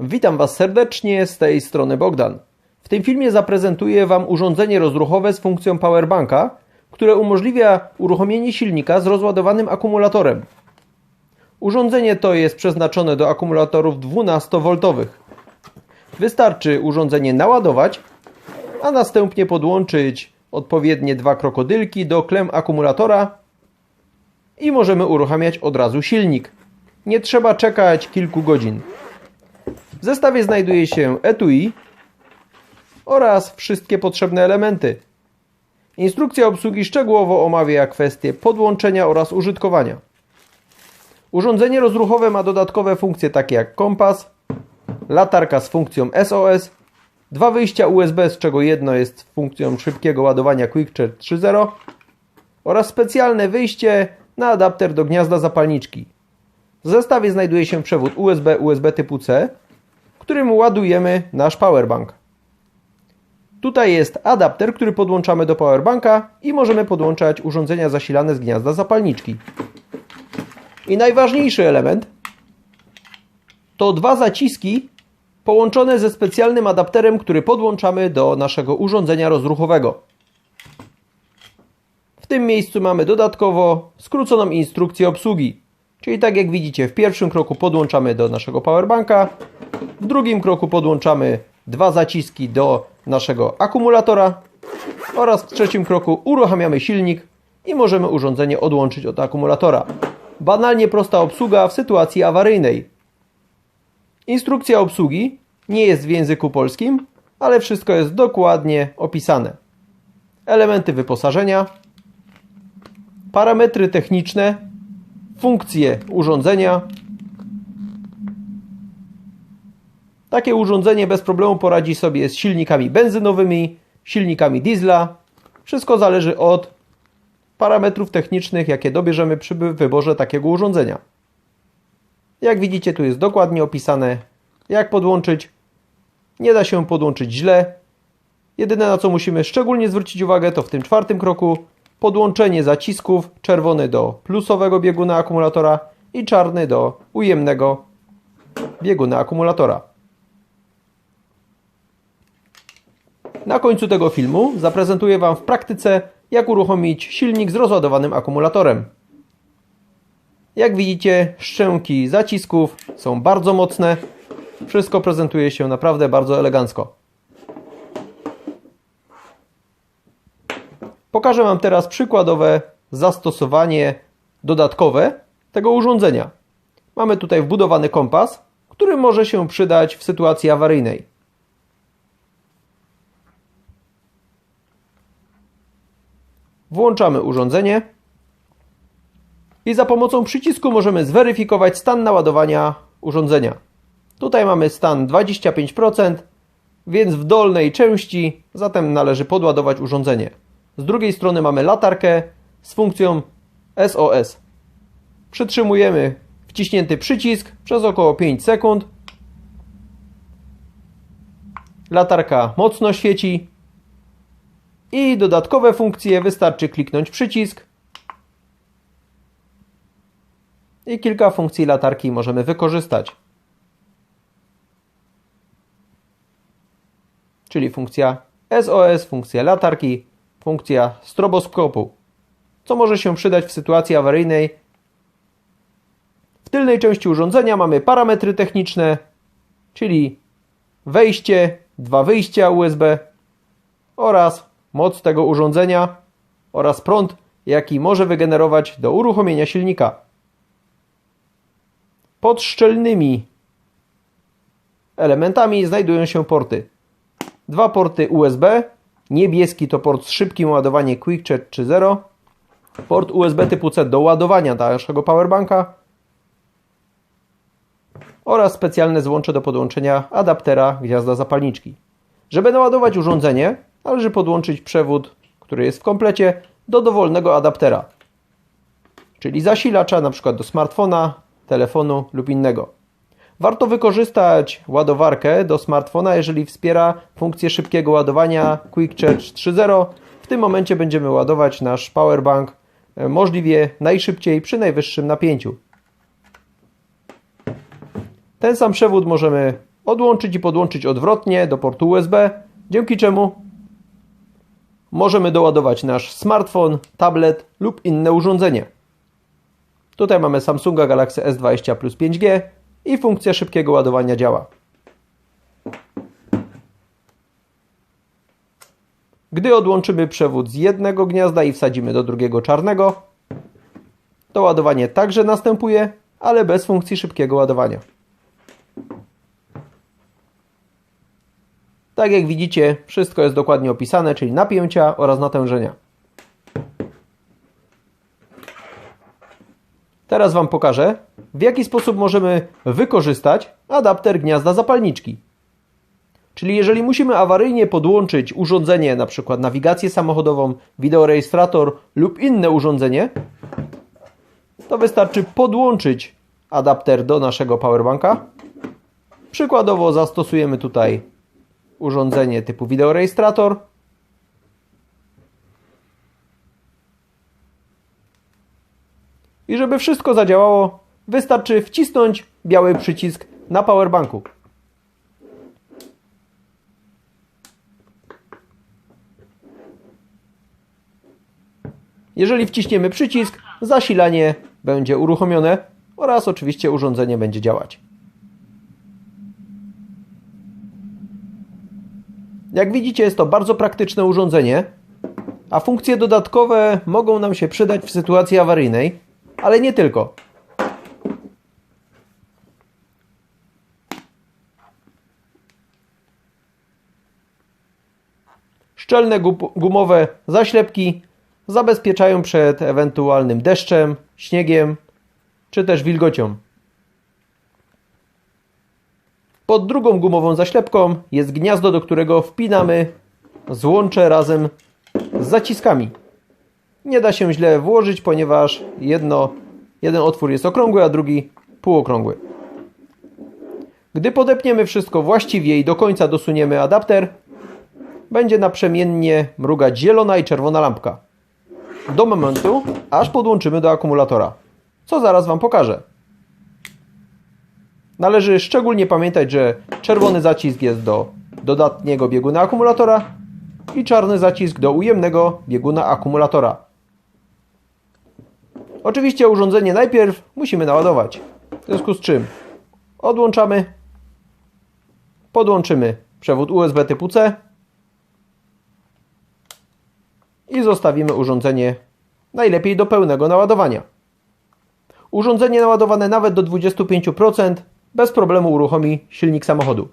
Witam Was serdecznie, z tej strony Bogdan. W tym filmie zaprezentuję Wam urządzenie rozruchowe z funkcją powerbanka, które umożliwia uruchomienie silnika z rozładowanym akumulatorem. Urządzenie to jest przeznaczone do akumulatorów 12V. Wystarczy urządzenie naładować, a następnie podłączyć odpowiednie dwa krokodylki do klem akumulatora i możemy uruchamiać od razu silnik. Nie trzeba czekać kilku godzin. W zestawie znajduje się etui oraz wszystkie potrzebne elementy. Instrukcja obsługi szczegółowo omawia kwestie podłączenia oraz użytkowania. Urządzenie rozruchowe ma dodatkowe funkcje takie jak kompas, latarka z funkcją SOS, dwa wyjścia USB, z czego jedno jest funkcją szybkiego ładowania QuickCharge 3.0 oraz specjalne wyjście na adapter do gniazda zapalniczki. W zestawie znajduje się przewód USB USB typu C, którym ładujemy nasz powerbank. Tutaj jest adapter, który podłączamy do powerbanka i możemy podłączać urządzenia zasilane z gniazda zapalniczki. I najważniejszy element to dwa zaciski połączone ze specjalnym adapterem, który podłączamy do naszego urządzenia rozruchowego. W tym miejscu mamy dodatkowo skróconą instrukcję obsługi. Czyli tak jak widzicie, w pierwszym kroku podłączamy do naszego powerbanka, w drugim kroku podłączamy dwa zaciski do naszego akumulatora oraz w trzecim kroku uruchamiamy silnik i możemy urządzenie odłączyć od akumulatora. Banalnie prosta obsługa w sytuacji awaryjnej. Instrukcja obsługi nie jest w języku polskim, ale wszystko jest dokładnie opisane. Elementy wyposażenia, parametry techniczne, funkcje urządzenia. Takie urządzenie bez problemu poradzi sobie z silnikami benzynowymi, silnikami diesla. Wszystko zależy od parametrów technicznych, jakie dobierzemy przy wyborze takiego urządzenia. Jak widzicie, tu jest dokładnie opisane, jak podłączyć. Nie da się podłączyć źle. Jedyne na co musimy szczególnie zwrócić uwagę, to w tym czwartym kroku podłączenie zacisków, czerwony do plusowego bieguna akumulatora i czarny do ujemnego bieguna akumulatora. Na końcu tego filmu zaprezentuję Wam w praktyce, jak uruchomić silnik z rozładowanym akumulatorem. Jak widzicie, szczęki zacisków są bardzo mocne. Wszystko prezentuje się naprawdę bardzo elegancko. Pokażę Wam teraz przykładowe zastosowanie dodatkowe tego urządzenia. Mamy tutaj wbudowany kompas, który może się przydać w sytuacji awaryjnej. Włączamy urządzenie i za pomocą przycisku możemy zweryfikować stan naładowania urządzenia. Tutaj mamy stan 25%, więc w dolnej części zatem należy podładować urządzenie. Z drugiej strony mamy latarkę z funkcją SOS. Przytrzymujemy wciśnięty przycisk przez około 5 sekund. Latarka mocno świeci. I dodatkowe funkcje wystarczy kliknąć przycisk. I kilka funkcji latarki możemy wykorzystać. Czyli funkcja SOS, funkcja latarki, funkcja stroboskopu, co może się przydać w sytuacji awaryjnej. W tylnej części urządzenia mamy parametry techniczne, czyli wejście, dwa wyjścia USB oraz moc tego urządzenia oraz prąd, jaki może wygenerować do uruchomienia silnika. Pod szczelnymi elementami znajdują się porty. Dwa porty USB Niebieski to port z szybkim ładowaniem QuickCharge 3.0. Port USB typu C do ładowania naszego powerbanka. Oraz specjalne złącze do podłączenia adaptera gniazda zapalniczki. Żeby naładować urządzenie, należy podłączyć przewód, który jest w komplecie, do dowolnego adaptera. Czyli zasilacza np. do smartfona, telefonu lub innego. Warto wykorzystać ładowarkę do smartfona, jeżeli wspiera funkcję szybkiego ładowania Quick Charge 3.0. W tym momencie będziemy ładować nasz powerbank e, możliwie najszybciej przy najwyższym napięciu. Ten sam przewód możemy odłączyć i podłączyć odwrotnie do portu USB, dzięki czemu możemy doładować nasz smartfon, tablet lub inne urządzenie. Tutaj mamy Samsunga Galaxy S20 Plus 5G i funkcja szybkiego ładowania działa. Gdy odłączymy przewód z jednego gniazda i wsadzimy do drugiego czarnego, to ładowanie także następuje, ale bez funkcji szybkiego ładowania. Tak jak widzicie, wszystko jest dokładnie opisane, czyli napięcia oraz natężenia. Teraz Wam pokażę, w jaki sposób możemy wykorzystać adapter gniazda zapalniczki. Czyli jeżeli musimy awaryjnie podłączyć urządzenie, na nawigację samochodową, wideorejestrator lub inne urządzenie, to wystarczy podłączyć adapter do naszego powerbanka. Przykładowo zastosujemy tutaj urządzenie typu wideorejestrator. I żeby wszystko zadziałało, wystarczy wcisnąć biały przycisk na powerbanku. Jeżeli wciśniemy przycisk, zasilanie będzie uruchomione oraz oczywiście urządzenie będzie działać. Jak widzicie jest to bardzo praktyczne urządzenie, a funkcje dodatkowe mogą nam się przydać w sytuacji awaryjnej, ale nie tylko. Szczelne gumowe zaślepki zabezpieczają przed ewentualnym deszczem, śniegiem czy też wilgocią. Pod drugą gumową zaślepką jest gniazdo, do którego wpinamy złącze razem z zaciskami. Nie da się źle włożyć, ponieważ jedno, jeden otwór jest okrągły, a drugi półokrągły. Gdy podepniemy wszystko właściwie i do końca dosuniemy adapter, będzie naprzemiennie mrugać zielona i czerwona lampka do momentu, aż podłączymy do akumulatora, co zaraz Wam pokażę. Należy szczególnie pamiętać, że czerwony zacisk jest do dodatniego bieguna akumulatora i czarny zacisk do ujemnego bieguna akumulatora. Oczywiście urządzenie najpierw musimy naładować, w związku z czym odłączamy, podłączymy przewód USB typu C i zostawimy urządzenie najlepiej do pełnego naładowania. Urządzenie naładowane nawet do 25% bez problemu uruchomi silnik samochodu.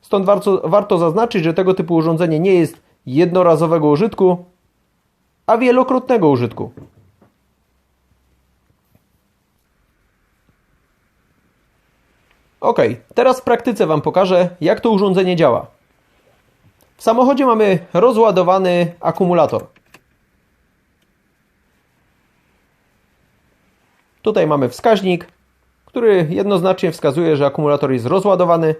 Stąd warto, warto zaznaczyć, że tego typu urządzenie nie jest jednorazowego użytku, a wielokrotnego użytku. Ok, teraz w praktyce Wam pokażę, jak to urządzenie działa. W samochodzie mamy rozładowany akumulator. Tutaj mamy wskaźnik, który jednoznacznie wskazuje, że akumulator jest rozładowany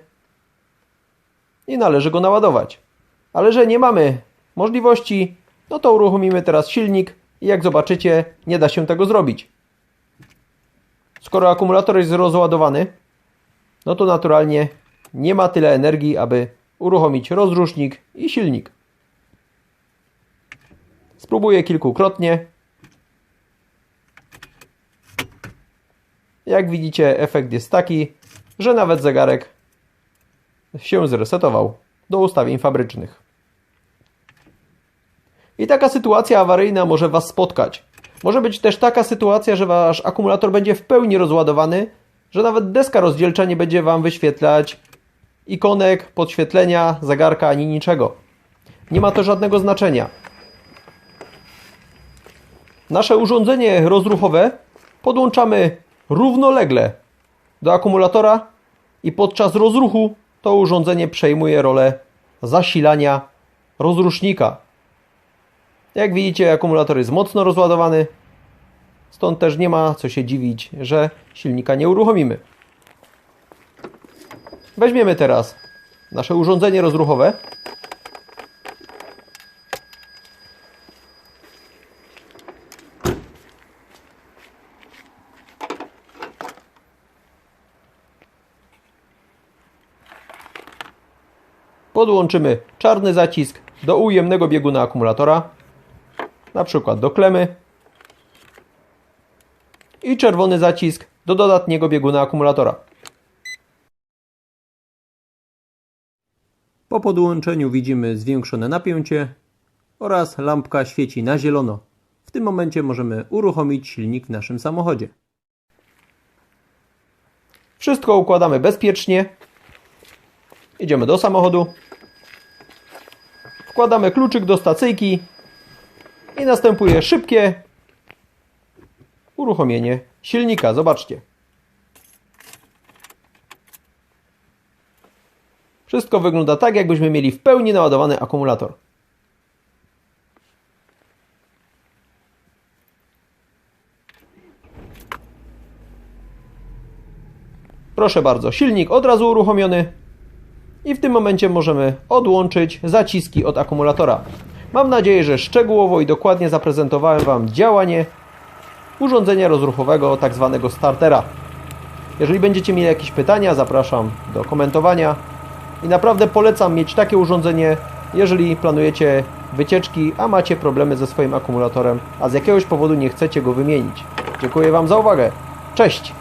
i należy go naładować. Ale że nie mamy możliwości, no to uruchomimy teraz silnik i jak zobaczycie, nie da się tego zrobić. Skoro akumulator jest rozładowany, no to naturalnie nie ma tyle energii, aby uruchomić rozrusznik i silnik. Spróbuję kilkukrotnie. Jak widzicie, efekt jest taki, że nawet zegarek się zresetował do ustawień fabrycznych. I taka sytuacja awaryjna może Was spotkać. Może być też taka sytuacja, że Wasz akumulator będzie w pełni rozładowany, że nawet deska rozdzielcza nie będzie Wam wyświetlać ikonek, podświetlenia, zegarka ani niczego. Nie ma to żadnego znaczenia. Nasze urządzenie rozruchowe podłączamy równolegle do akumulatora i podczas rozruchu to urządzenie przejmuje rolę zasilania rozrusznika. Jak widzicie, akumulator jest mocno rozładowany, stąd też nie ma co się dziwić, że silnika nie uruchomimy. Weźmiemy teraz nasze urządzenie rozruchowe. Podłączymy czarny zacisk do ujemnego bieguna akumulatora, na przykład do klemy i czerwony zacisk do dodatniego bieguna akumulatora. Po podłączeniu widzimy zwiększone napięcie oraz lampka świeci na zielono. W tym momencie możemy uruchomić silnik w naszym samochodzie. Wszystko układamy bezpiecznie. Idziemy do samochodu. Wkładamy kluczyk do stacyjki i następuje szybkie uruchomienie silnika. Zobaczcie. Wszystko wygląda tak, jakbyśmy mieli w pełni naładowany akumulator. Proszę bardzo, silnik od razu uruchomiony i w tym momencie możemy odłączyć zaciski od akumulatora. Mam nadzieję, że szczegółowo i dokładnie zaprezentowałem Wam działanie urządzenia rozruchowego, tak zwanego startera. Jeżeli będziecie mieli jakieś pytania, zapraszam do komentowania i naprawdę polecam mieć takie urządzenie, jeżeli planujecie wycieczki, a macie problemy ze swoim akumulatorem, a z jakiegoś powodu nie chcecie go wymienić. Dziękuję Wam za uwagę. Cześć!